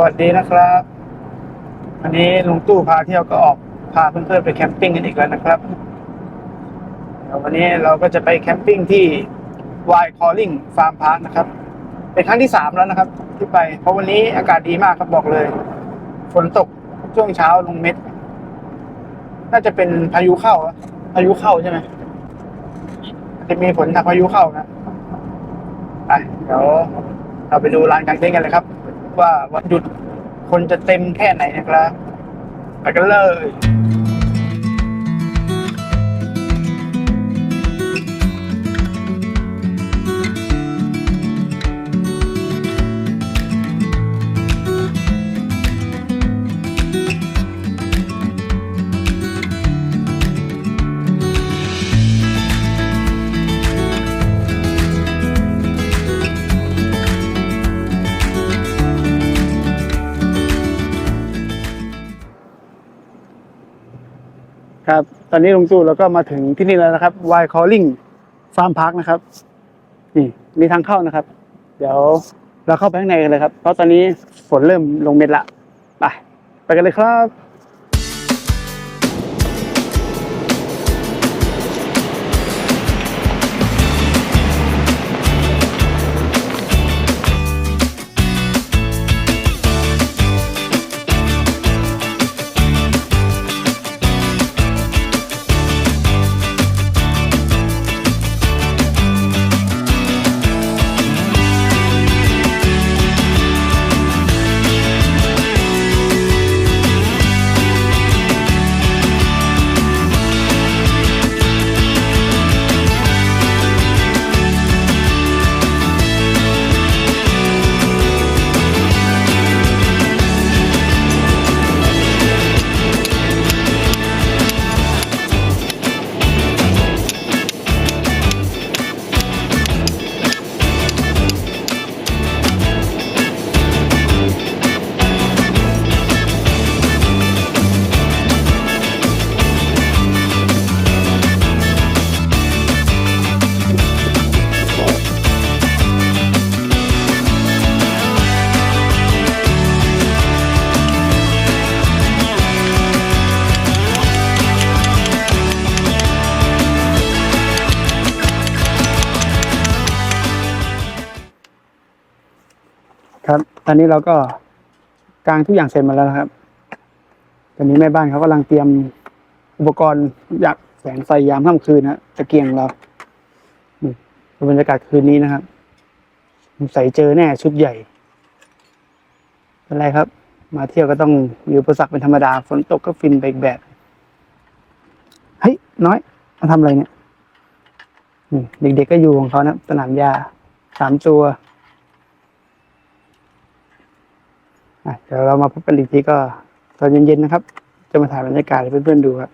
สวัสดีนะครับ วันนี้ลุงตู้พาเที่ยวก็ออกพาเพื่อนๆไปแคมปิ้งกันอีกแล้วนะครับเดี๋ยววันนี้เราก็จะไปแคมปิ้งที่ Y Calling Farm Park นะครับ เป็นครั้งที่สามแล้วนะครับ ที่ไปเพราะวันนี้อากาศดีมากครับบอกเลย ฝนตกช่วงเช้าลงเม็ด น่าจะเป็นพายุเข้าพายุเข้าใช่ไหมจะมีฝนทางพายุเข้านะไปเดี๋ยวเราไปดูร้านกางเต็นท์กันเลยครับ ว่าวันหยุดคนจะเต็มแค่ไหนนะครับ ไปกันเลย ครับ ตอนนี้ลุงตู่เราก็มาถึงที่นี่แล้วนะครับ Y Calling Farm Park นะครับ นี่มีทางเข้านะครับ เดี๋ยวเราเข้าไปข้างในกันเลยครับ เพราะตอนนี้ฝนเริ่มลงเม็ดละ ไป ไปกันเลยครับ ตอนนี้เราก็กางทุกอย่างเสร็จมาแล้วนะครับ ตอนนี้แม่บ้านเขากำลังเตรียมอุปกรณ์อยากแสงไฟยามค่ำคืนนะตะเกียงเราเป็นบรรยากาศคืนนี้นะครับใส่เจอแน่ชุดใหญ่เป็นไรครับ มาเที่ยวก็ต้องมีอุปสรรคเป็นธรรมดาฝนตกก็ฟินไปอีกแบบเฮ้ยน้อยมาทำอะไรเนี่ยเด็กๆก็อยู่ของเขานะสนามหญ้าสามตัว อะ เดี๋ยวเรามาพบกันอีกทีก็ตอนเย็นๆนะครับ จะมาถ่ายบรรยากาศให้เพื่อนๆดูครับ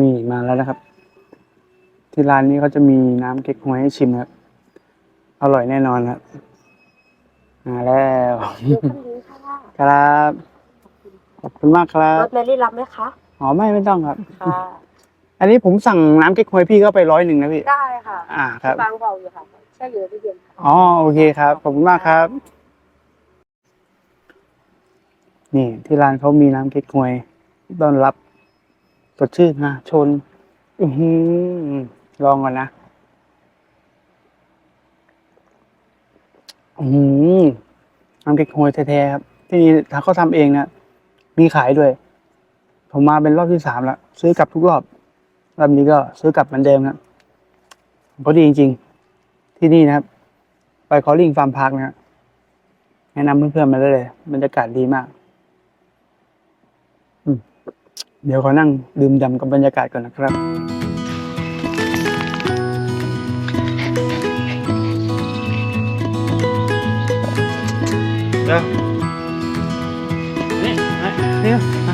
นี่มาแล้วนะครับ ที่ร้านนี้เขาจะมีน้ำเก๊กฮวยให้ชิมครับ อร่อยแน่นอนครับมาแล้วเดี๋ยวคนนี้ค่ะครับ ขอบคุณมากครัรบถแมรี่รับไหมคะอ๋อไม่ไม่ต้องครับค่ะอันนี้ผมสั่งน้ำเก๊กฮวยพี่ก็ไปร้อยหนึ่งนะพี่ ได้ค่ะ อ่าครับบางเบาอยู่ค่ะ แช่อยู่ในตู้เย็นค่อ๋อโอเคครับขอบคุณมากครับ นี่ที่ร้านเขามีน้ำเก๊กฮวยต้อนรับสดชื่นนะชน อือหือลองก่อนนะ อือหือน้ำเก๊กฮวยแท้ๆครับ ที่นี่ถ้าเขาทำเองนะมีขายด้วย ผมมาเป็นรอบที่สามแล้ว ซื้อกลับทุกรอบรอบนี้ก็ซื้อกลับเหมือนเดิมครับพราะดีจริง ๆ ที่นี่นะครับ ไปคอลลิ่งฟาร์มพาร์คนะแนะนำเพื่อนๆมาได้เลยบรรยากาศดีมากอืมเดี๋ยวขอนั่งดื่มด่ำกับบรรยากาศก่อนนะครับ เดี๋ยวนี่ม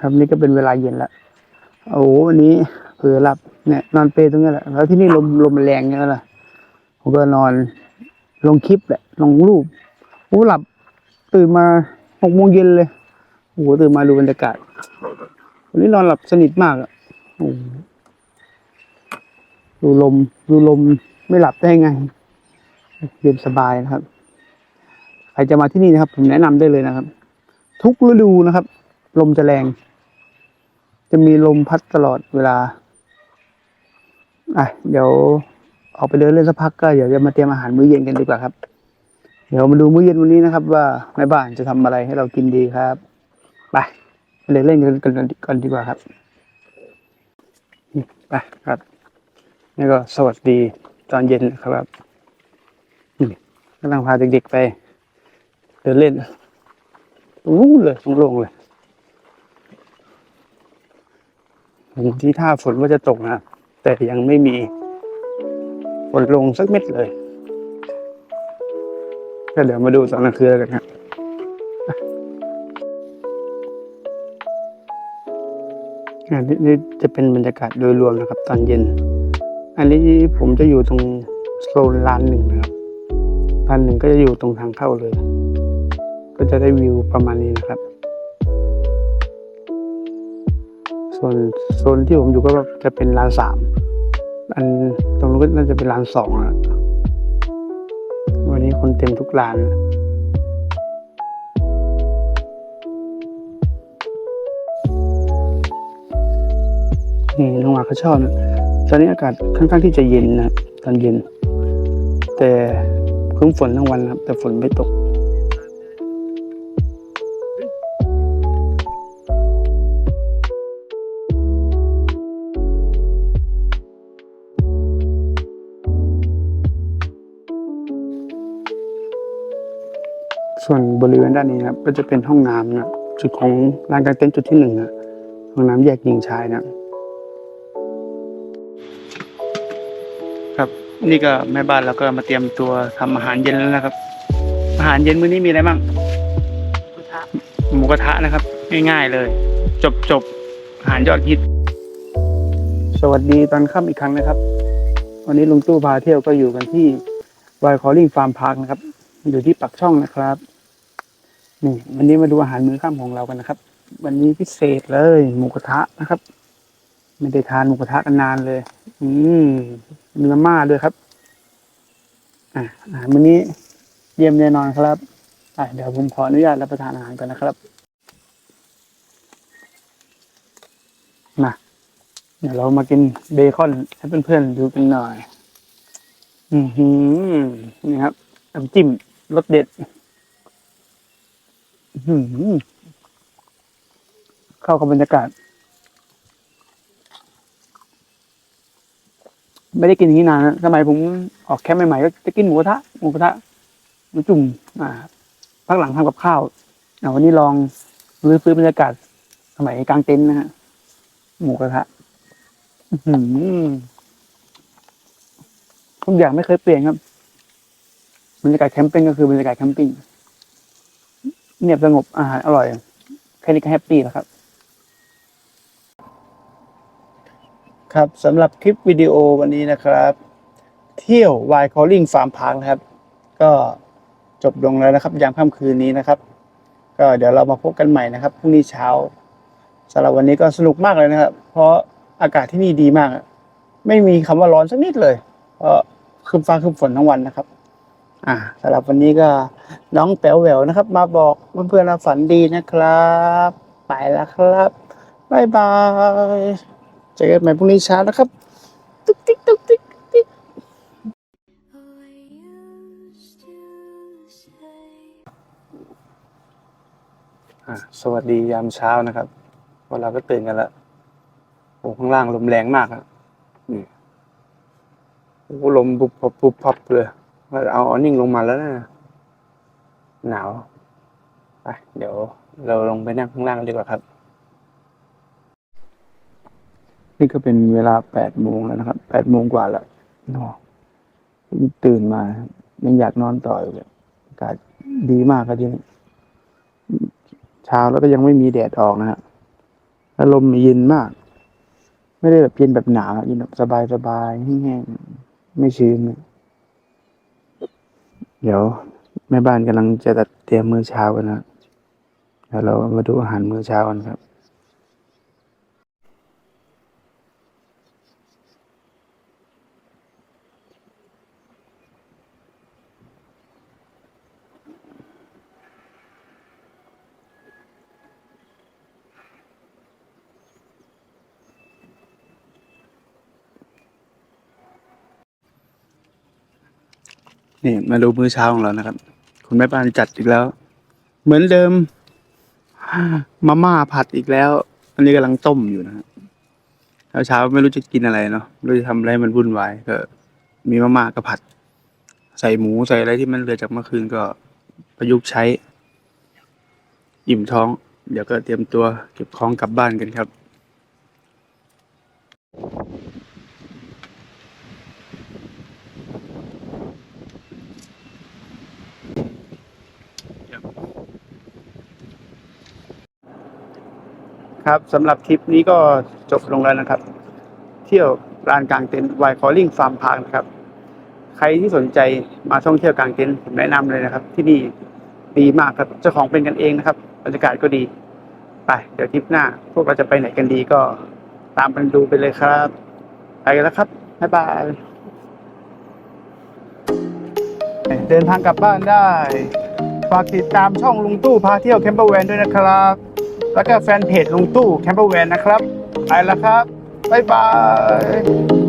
ครับนี่ก็เป็นเวลาเย็นแล้วโอ้โหวันนี้เผลอหลับเนี่ยนอนเปรย์ตรงนี้แหละแล้วที่นี่ลมลมมันแรงเงี้ยล่ะผมก็นอนลงคลิปแหละลงรูปโอ้หลับตื่นมาหกโมงเย็นเลยโอ้ตื่นมาดูบรรยากาศวันนี้นอนหลับสนิทมากอะโอ้ดูลมดูลมไม่หลับได้ไงเย็นสบายนะครับใครจะมาที่นี่นะครับ ผมแนะนำได้เลยนะครับ ทุกฤดูนะครับ ลมจะแรง จะมีลมพัดตลอดเวลา อะ เดี๋ยวออกไปเดินเล่นสักพักก็เดี๋ยวจะมาเตรียมอาหารมื้อเย็นกันดีกว่าครับ เดี๋ยวมาดูมื้อเย็นวันนี้นะครับ ว่าแม่บ้านจะทำอะไรให้เรากินดีครับ ไปไปเดินเล่นกันกันกันดีกว่าครับไปครับนี่ก็สวัสดีตอนเย็นนะครับกำลังพาเด็กๆไป เดินเล่นรู้เลยตรงโล่งเลย เห็นที่ท่าฝนว่าจะตกนะแต่ยังไม่มีฝนลงสักเม็ดเลยก็เดี๋ยวมาดูตอนกลางคืนกันครับอะนี่นี่จะเป็นบรรยากาศโดยรวมนะครับ ตอนเย็น อันนี้ผมจะอยู่ตรงโซนลานหนึ่งนะครับลานหนึ่งก็จะอยู่ตรงทางเข้าเลย ก็จะได้วิวประมาณนี้นะครับ วนโซนที่ผมอยู่ก็จะเป็นลานสามอันตรงนู้นก็น่าจะเป็นลานสองนะวันนี้คนเต็มทุกลานนี่น้องมาเขาชอบนะตอนนี้อากาศค่อนข้างที่จะเย็นนะตอนเย็น แต่ครึ้มฝนทั้งวันนะครับแต่ฝนไม่ตก ส่วนบริเวณด้านนี้นะครับก็จะเป็นห้องน้ำนะจุดของลานกลางเต็นท์จุดที่หนึ่งนะห้องน้ำแยกหญิงชายนะครับ นี่ก็แม่บ้านเราก็มาเตรียมตัวทำอาหารเย็นแล้วนะครับ อาหารเย็นมื้อนี้มีอะไรบ้างหมูกระทะนะครับ ง่ายๆเลย จบจบๆอาหารยอดฮิต สวัสดีตอนค่ำอีกครั้งนะครับ วันนี้ลุงตู้พาเที่ยวก็อยู่กันที่วายคอลลิงฟาร์มพาร์คนะครับ อยู่ที่ปักช่องนะครับ นี่วันนี้มาดูอาหารมื้อค่ำของเรากันนะครับ วันนี้พิเศษเลยหมูกระทะนะครับ ไม่ได้ทานหมูกระทะกันนานเลย อืมมีมาม่าด้วยครับ อะอาหารมื้อนี้เยี่ยมแน่นอนครับอะเดี๋ยวผมขออนุญาตรับประทานอาหารก่อนนะครับมาเดี๋ยวเรามากินเบคอนให้เพื่อนๆดูกันหน่อย อือหือนี่ครับน้ำจิ้มรสเด็ด เข้ากับบรรยากาศ ไม่ได้กินอย่างนี้นานนะสมัยผมออกแคมป์ใหม่ๆก็จะกินหมูกระทะหมูกระทะหมูจุ่มอ่าพักหลังทำกับข้าวอ่าวันนี้ลองรื้อฟื้นบรรยากาศ สมัยกลางเต็นท์นะฮะหมูกระทะทุกอย่างไม่เคยเปลี่ยนครับบรรยากาศแคมปิ้งก็คือบรรยากาศแคมปิ้ง เงียบสงบอาหารอร่อยแค่นี้ก็แฮปปี้แล้วครับ ครับสำหรับคลิปวิดีโอวันนี้นะครับ เที่ยววายคอลลิงฟาร์มพาร์คนะครับ ก็จบลงแล้วนะครับยามค่ำคืนนี้นะครับ ก็เดี๋ยวเรามาพบกันใหม่นะครับพรุ่งนี้เช้าสำหรับวันนี้ก็สนุกมากเลยนะครับ เพราะอากาศที่นี่ดีมาก ไม่มีคำว่าร้อนสักนิดเลย เพราะคืมฟ้าคืมฝนทั้งวันนะครับ อ่าสำหรับวันนี้ก็น้องแป๋วแหววนะครับ มาบอกเพื่อนๆเราฝันดีนะครับ ไปแล้วครับบ๊ายบายเจอกันใหม่พรุ่งนี้เช้านะครับ ตุ๊กติ๊กตุ๊กติ๊กติ๊ก I used to say อ่าสวัสดียามเช้านะครับพวกเราก็ตื่นกันแล้วโอ้ข้างล่างลมแรงมากครับนี่โอ้ลมบุบพับบุบพับเลยว่า เอาออนิ่งลงมาแล้วนะหนาวไปเดี๋ยวเราลงไปนั่งข้างล่างดีกว่าครับ นี่ก็เป็นเวลาแปดโมงแล้วนะครับแปดโมงกว่าแล้วนาะตื่นมายังอยากนอนต่ออยู่เลยอากาศดีมากครับที่นี่เช้าแล้วก็ยังไม่มีแดดออกนะฮะอารมณ์เย็นมาก ไม่ได้แบบเย็นแบบหนาวเย็นแบบสบายสบายแห้งๆไม่ชื้น เดี๋ยวแม่บ้านกำลังจะจัดเตรียมมื้อเช้ากันนะเดี๋ยวเรามาดูอาหารมื้อเช้ากันครับ นี่มาดูมื้อเช้าของเรานะครับ คุณแม่บ้านจัดอีกแล้ว เหมือนเดิมมาม่าผัดอีกแล้ว อันนี้กำลังต้มอยู่นะฮะเช้าเช้าๆไม่รู้จะกินอะไรเนาะไม่รู้จะทำอะไรมันวุ่นวายก็ มีมาม่ากับผัด ใส่หมูใส่อะไรที่มันเหลือจากเมื่อคืนก็ประยุกต์ใช้ อิ่มท้อง เดี๋ยวก็เตรียมตัวเก็บของกลับบ้านกันครับ ครับสำหรับทริปนี้ก็จบลงแล้วนะครับ เที่ยวลานกลางเต็นท์ไวคอลิงฟาร์มพาร์คนะครับ ใครที่สนใจมาท่องเที่ยวกลางเต็นท์ผมแนะนำเลยนะครับ ที่นี่ดีมากครับเจ้าของเป็นกันเองนะครับบรรยากาศก็ดีไปเดี๋ยวทริปหน้า พวกเราจะไปไหนกันดีก็ตามกันดูไปเลยครับ ไปกันแล้วครับบ๊ายบายเดินทางกลับบ้านได้ ฝากติดตามช่องลุงตู้พาเที่ยวแคมเปอร์แวนด้วยนะครับ แล้วก็แฟนเพจลุงตู้แคมเปอร์แวนนะครับ ไปแล้วครับ บ๊ายบาย